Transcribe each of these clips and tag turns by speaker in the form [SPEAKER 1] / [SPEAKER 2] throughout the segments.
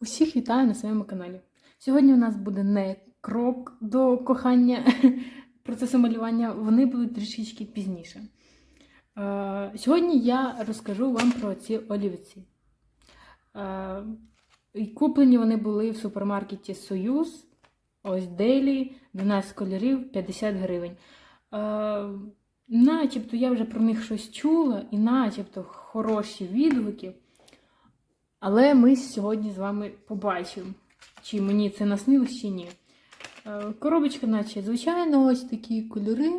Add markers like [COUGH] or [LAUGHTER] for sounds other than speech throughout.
[SPEAKER 1] Усіх вітаю на своєму каналі. Сьогодні у нас буде не крок до кохання [LAUGHS] процесу малювання, вони будуть трішечки пізніше. Е, Сьогодні я розкажу вам про ці олівці. Е, Куплені вони були в супермаркеті Союз. Ось Дейлі, 12 кольорів, 50 гривень. Е, Начебто я вже про них щось чула, і начебто хороші відгуки. Але ми сьогодні з вами побачимо, чи мені це наснилось, чи ні. Е, Коробочка, наче звичайно, ось такі кольори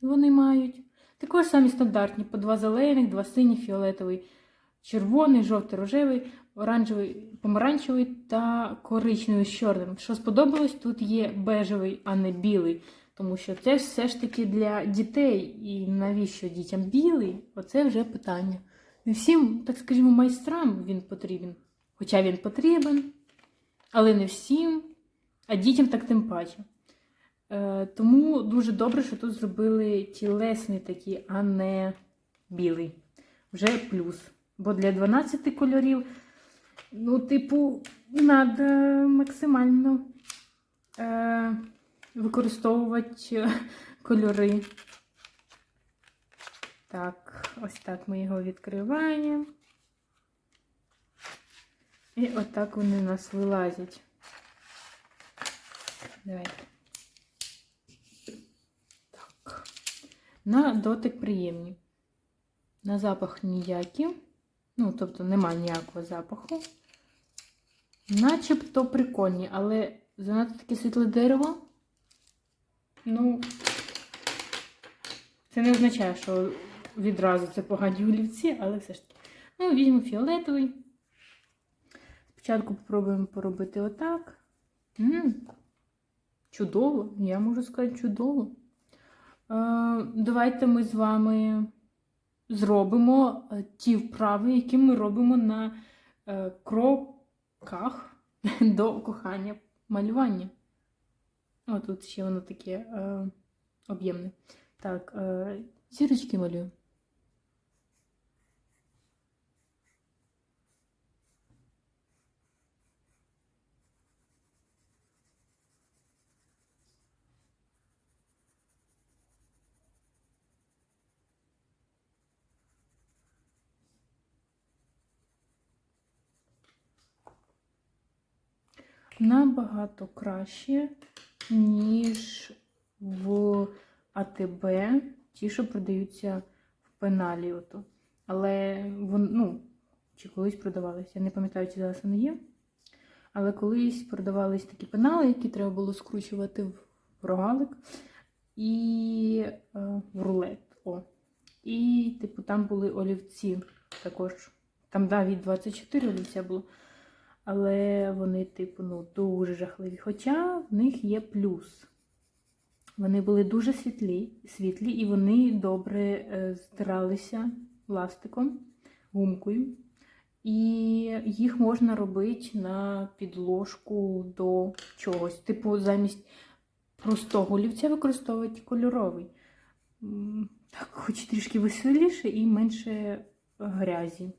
[SPEAKER 1] вони мають. Також самі стандартні: по два зелених, два синіх, фіолетовий, червоний, жовтий, рожевий, оранжевий, помаранчевий та коричневий з чорним. Що сподобалось, тут є бежевий, а не білий. Тому що це все ж таки для дітей. І навіщо дітям білий? Оце вже питання. Не всім, так скажімо, майстрам він потрібен. Хоча він потрібен, але не всім, а дітям так тим паче. Е, тому дуже добре, що тут зробили тілесний такий, а не білий. Вже плюс. Бо для 12 кольорів, ну, типу, треба максимально е, використовувати [LAUGHS] кольори. Так, ось так ми його відкриваємо. І отак вони у нас вилазять. Давайте. Так. На дотик приємні. На запах ніякі. Ну, тобто нема ніякого запаху. Начебто прикольні, але занадто таке світле дерево. Ну, це не означає, що відразу це погані олівці, але все ж таки. Ну, візьму фіолетовий. Спочатку спробуємо поробити отак. М -м, чудово, я можу сказати, чудово. Е, давайте ми з вами зробимо е, ті вправи, які ми робимо на е, кроках [LAUGHS] до кохання малювання. О, тут ще воно таке е, об'ємне. Так, е, зірочки малюю. Набагато краще, ніж в АТБ, ті, що продаються в пеналі. Ото. Але ну, чи колись продавалися. Я не пам'ятаю, чи зараз вони є. Але колись продавались такі пенали, які треба було скручувати в рогалик і е, в рулет. О. І, типу, там були олівці також. Там, да, від 24 олівця було. Але вони, типу, ну, дуже жахливі. Хоча в них є плюс. Вони були дуже світлі, світлі і вони добре е, стиралися пластиком, гумкою. І їх можна робити на підложку до чогось. Типу, замість простого олівця використовувати кольоровий. Так, хоч трішки веселіше і менше грязі.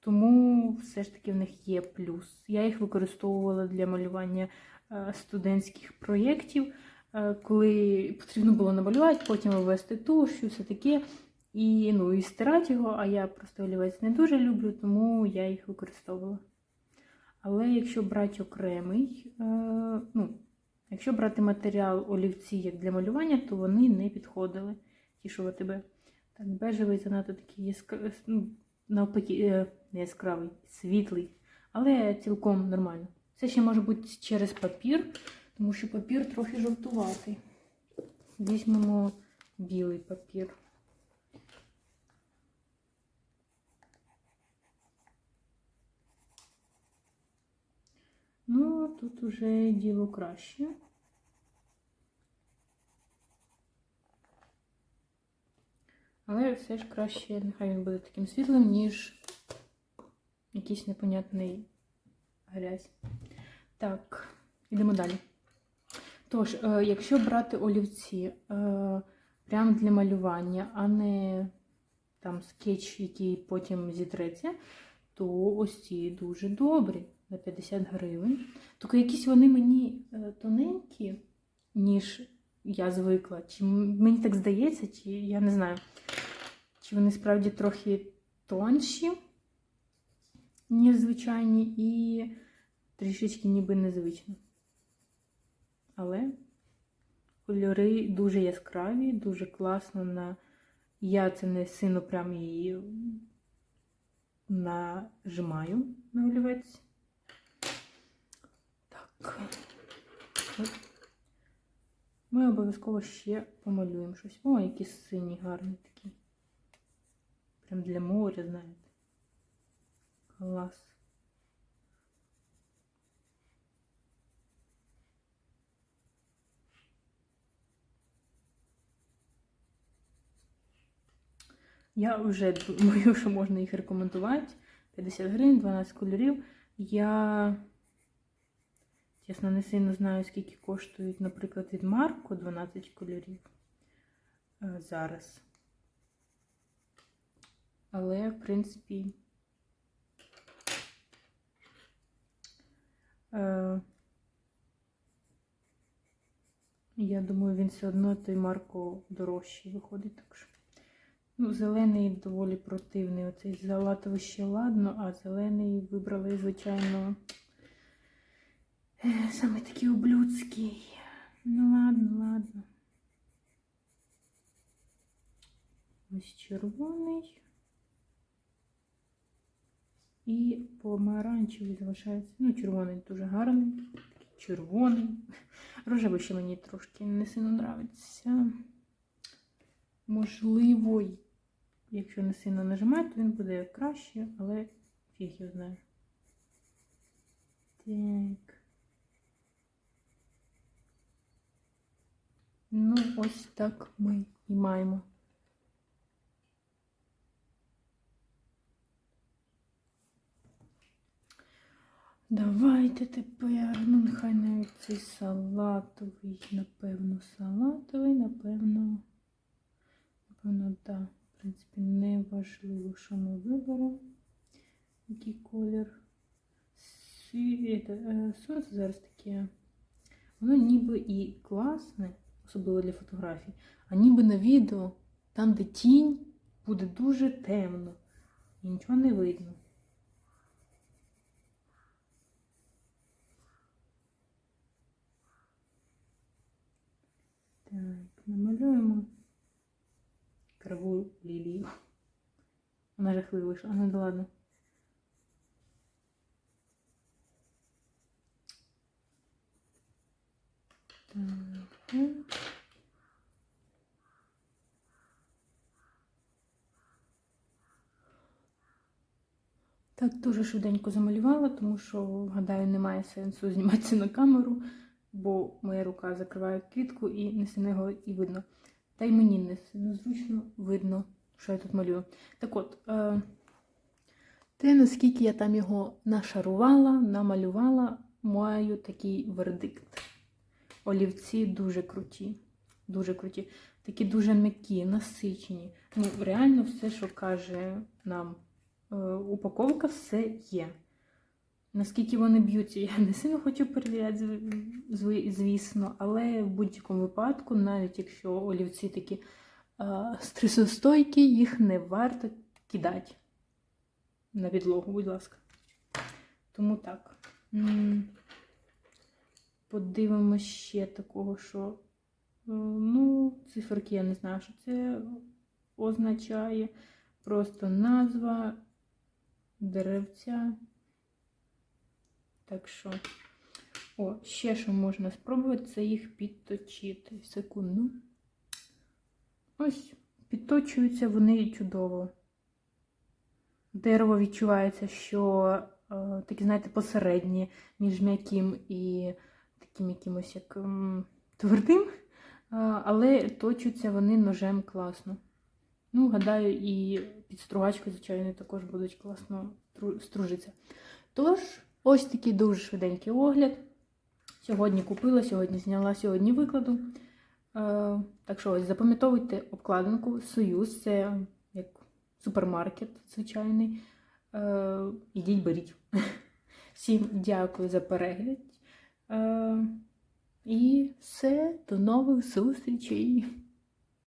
[SPEAKER 1] Тому все ж таки в них є плюс. Я їх використовувала для малювання е, студентських проєктів, е, коли потрібно було намалювати, потім ввести туш і все таке. І, ну, і стирати його, а я просто олівець не дуже люблю, тому я їх використовувала. Але якщо брати окремий, е, ну, якщо брати матеріал олівці як для малювання, то вони не підходили. Ті, що в АТБ. Так, бежевий занадто такий яскравий, ну, навпаки, не яскравий, світлий, але цілком нормально. Це ще може бути через папір, тому що папір трохи жовтуватий. Візьмемо білий папір. Ну, тут уже діло краще. Але все ж краще, нехай він буде таким світлим, ніж якийсь непонятний грязь. Так, йдемо далі. Тож, е, якщо брати олівці е, прямо для малювання, а не там скетч, який потім зітреться, то ось ці дуже добрі. на 50 гривень. Тільки якісь вони мені е, тоненькі, ніж я звикла. Чи мені так здається, чи я не знаю. Чи вони справді трохи тонші, ніж звичайні, і трішечки ніби незвично. Але кольори дуже яскраві, дуже класно на. Я це не сильно прям її нажимаю на олівець. Так. Ми обов'язково ще помалюємо щось. О, який синій гарний Прям для моря, знаєте. Клас. Я вже [LAUGHS] думаю, що можна їх рекомендувати. 50 гривень, 12 кольорів. Я, чесно, не сильно знаю, скільки коштують, наприклад, від Марко 12 кольорів е, зараз. Але, в принципі, е, я думаю, він все одно той Марко дорожчий виходить. Так що. Ну, зелений доволі противний. Оцей залатовий ще ладно, а зелений вибрали, звичайно, е, саме такий ублюдський. Ну ладно, ладно. Ось червоний. І помаранчевий залишається. Ну, червоний дуже гарний. Такий червоний. Рожевий ще мені трошки не сильно нравиться. Можливо, якщо не сильно нажимати, то він буде краще, але фіг його знає. Так. Ну, ось так ми і маємо. Давайте тепер, ну нехай навіть цей салатовий, напевно, салатовий, напевно. Напевно, так. В принципі, не важливо, що ми виберемо. Який колір. Сі- е, Сонце зараз таке. Воно ніби і класне, особливо для фотографій, а ніби на відео, там, де тінь, буде дуже темно. І нічого не видно. Так, намалюємо криву лілію. Вона жахливо вийшла. Ну да ладно. Так. Так, дуже швиденько замалювала, тому що, гадаю, немає сенсу зніматися на камеру, бо моя рука закриває квітку і не сильно його і видно. Та й мені не сильно зручно видно, що я тут малюю. Так от, е, те, наскільки я там його нашарувала, намалювала, маю такий вердикт. Олівці дуже круті. Дуже круті. Такі дуже м'які, насичені. Ну, реально, все, що каже нам е, упаковка, все є. Наскільки вони б'ються, я не сильно хочу перевіряти, зв- зв- звісно, але в будь-якому випадку, навіть якщо олівці такі е, стресостойкі, їх не варто кидати на підлогу, будь ласка. Тому так. Подивимось ще такого, що. е, Ну, циферки я не знаю, що це означає. Просто назва деревця. Так що, о, ще що можна спробувати, це їх підточити. Секунду. Ось, підточуються вони чудово. Дерево відчувається, що е, такі, знаєте, посередні між м'яким і таким якимось як м, твердим. Е, але точуться вони ножем класно. Ну, гадаю, і підстругачкою, звичайно, також будуть класно стружитися. Тож, ось такий дуже швиденький огляд. Сьогодні купила, сьогодні зняла, сьогодні викладу. Е, так що ось запам'ятовуйте обкладинку Союз, це як супермаркет звичайний. Е, ідіть беріть. [LAUGHS] Всім дякую за перегляд. Е, і все, до нових зустрічей!